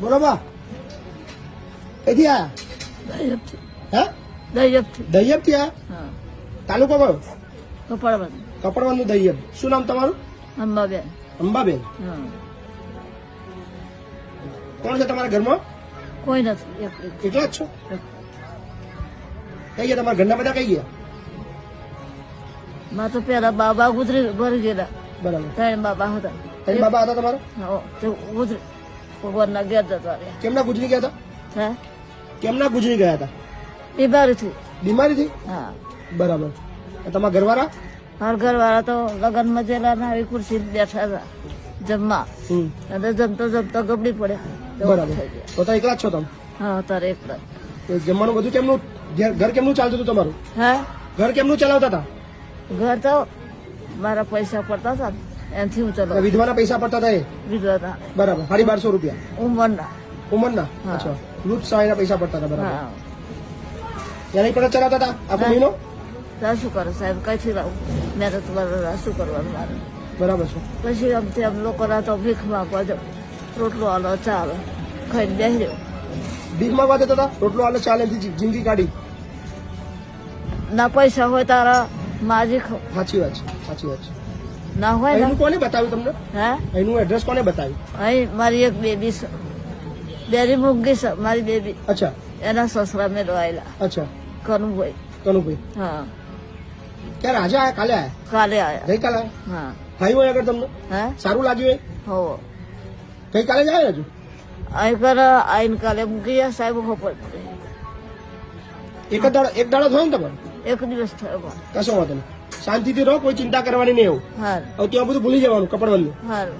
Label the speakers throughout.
Speaker 1: બોલો બા કઈથી આયા હે?
Speaker 2: દૈયપથી
Speaker 1: થી આયા તાલુકો કયો? કપડવાનું દહીયબ શું નામ તમારું?
Speaker 2: અંબાબેન.
Speaker 1: અંબાબેન. કોણ છે તમારા ઘરમાં?
Speaker 2: કોઈ નથી.
Speaker 1: એકલા જ છો? કઈ ગયા તમારા ઘરના બધા કઈ ગયા?
Speaker 2: માં તો પેલા બાબા ગુજરી ભરી ગયેલા.
Speaker 1: બરાબર.
Speaker 2: ત્રણ બાબા હતા.
Speaker 1: ત્રણ બાબા હતા તમારા?
Speaker 2: ગુજરી ભગવાનના ઘેર જતા રહ્યા.
Speaker 1: કેમના ગુજરી ગયા હતા?
Speaker 2: હે?
Speaker 1: કેમના ગુજરી ગયા હતા?
Speaker 2: બીમારીથી.
Speaker 1: બીમારીથી?
Speaker 2: હા.
Speaker 1: બરાબર. તમારા ઘરવાળા?
Speaker 2: મારા ઘરવાળા તો લગ્નમાં જેલા ના આવી ખુરશી બેઠા હતા જમવા. અને જમતો જમતો ગબડી પડ્યા.
Speaker 1: બરાબર. તો તો એકલા છો તમે?
Speaker 2: હા તારે એકલા.
Speaker 1: જમવાનું બધું કેમનું ઘર કેમનું ચાલતું હતું તમારું?
Speaker 2: હા?
Speaker 1: ઘર કેમનું ચલાવતા હતા?
Speaker 2: ઘર તો મારા પૈસા પડતા હતા ને એનાથી હું ચલો
Speaker 1: વિધવાના પૈસા પડતા હતા એ? બરાબર. સાડી બારસો રૂપિયા?
Speaker 2: ઉંમરના.
Speaker 1: ઉંમરના. અચ્છા. વૃદ્ધ સહાયના પૈસા પડતા હતા બરાબર. એની પણ ચલાવતા હતા આખો મહિનો?
Speaker 2: શું કરે સાહેબ? કઈથી લાવું? મેં તો તમારે શું કરવાનું મારે?
Speaker 1: બરાબર છે.
Speaker 2: પછી આમ તેમ લોકોના તો ભીખ માંગવા જાવ રોટલો આલો ચાલે ખાઈ ખાઈને બેસી જાવ
Speaker 1: ભીખ માંગવા જતા હતા રોટલો આલો ચાલે એથી જિંદગી કાઢી.
Speaker 2: ના પૈસા હોય તારા માજી ખાવ.
Speaker 1: સાચી વાત છે. સાચી વાત છે.
Speaker 2: ના હોય
Speaker 1: એનું કોને બતાવ્યું તમને?
Speaker 2: હા?
Speaker 1: એનું એડ્રેસ કોને બતાવ્યું?
Speaker 2: અહીં મારી એક બેબી બેરી મૂકી મારી બેબી.
Speaker 1: અચ્છા.
Speaker 2: એના સસરા મેં આવેલા
Speaker 1: અચ્છા.
Speaker 2: કનુભાઈ.
Speaker 1: કનુભાઈ.
Speaker 2: હા.
Speaker 1: ક્યારે આજે આયા? કાલે આયા?
Speaker 2: કાલે આવ્યા
Speaker 1: ગઈકાલે આયા?
Speaker 2: હા.
Speaker 1: ભાઈ હોય આગળ તમને?
Speaker 2: હા?
Speaker 1: સારું લાગ્યું
Speaker 2: હો.
Speaker 1: ગઈકાલે જ આવ્યા હજુ?
Speaker 2: અહીં કર આઈને કાલે મૂકી ગયા સાહેબ ખબર
Speaker 1: એક દાડો એક દાડો થયો ને તમારે?
Speaker 2: એક દિવસ થયો
Speaker 1: કશો વાંધો નહીં. શાંતિથી રહો કોઈ ચિંતા કરવાની નહીં એવું. હવે ત્યાં બધું ભૂલી જવાનું કપડવાનું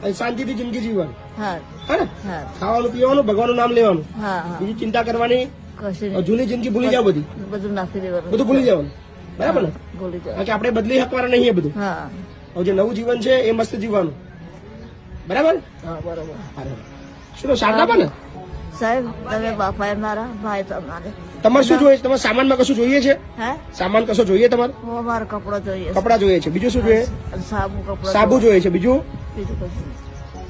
Speaker 1: અને શાંતિથી જિંદગી જીવવાની. હે ખાવાનું પીવાનું ભગવાનનું નામ લેવાનું. બીજી ચિંતા કરવાની જૂની જિંદગી ભૂલી જાવ બધી.
Speaker 2: બધું નાખી દેવાનું.
Speaker 1: બધું ભૂલી જવાનું. બરાબર ને?
Speaker 2: ભૂલી
Speaker 1: જવાનું આપણે બદલી શકવાના નહીં એ બધું. હવે જે નવું જીવન છે એ મસ્ત જીવવાનું. બરાબર?
Speaker 2: બરાબર.
Speaker 1: શું શારદા પણ ને?
Speaker 2: સાહેબ તમે બાપા મારા ભાઈ તમારે.
Speaker 1: તમારે શું જોઈએ? તમારે સામાનમાં કશું જોઈએ છે? સામાન કશો જોઈએ તમારે?
Speaker 2: કપડા જોઈએ છે.
Speaker 1: કપડા જોઈએ છે. બીજું શું જોઈએ?
Speaker 2: સાબુ
Speaker 1: સાબુ જોઈએ. છે. બીજું?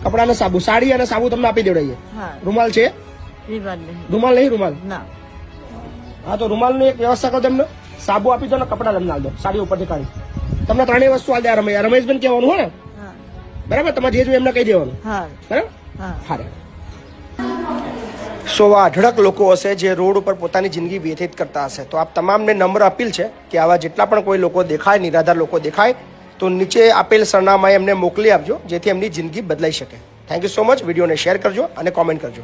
Speaker 1: કપડા અને સાબુ. સાડી અને સાબુ તમને આપી દેવડાઈએ. રૂમાલ છે? રૂમાલ નહીં. રૂમાલ હા તો રૂમાલની એક વ્યવસ્થા કરો તમને. સાબુ આપી દો ને કપડા તમને આપ દો. સાડી ઉપરથી કાઢી. તમને ત્રણેય વસ્તુ આલ દે આ રમેશ. રમેશબેન કહેવાનું હોય ને? બરાબર? તમારે જે જોઈએ એમને કહી દેવાનું. બરાબર?
Speaker 2: હા.
Speaker 1: સો અઢળક લોકો હશે જે રોડ ઉપર પોતાની જિંદગી વ્યતીત કરતા હશે. તો આપ તમામને નમ્ર અપીલ છે કે આવા જેટલા પણ કોઈ લોકો દેખાય, નિરાધાર લોકો દેખાય, તો નીચે આપેલ સરનામાએ એમને મોકલી આપજો, જેથી એમની જિંદગી બદલાઈ શકે. થેન્ક યુ સો મચ વિડીયોને શેર કરજો અને કોમેન્ટ કરજો.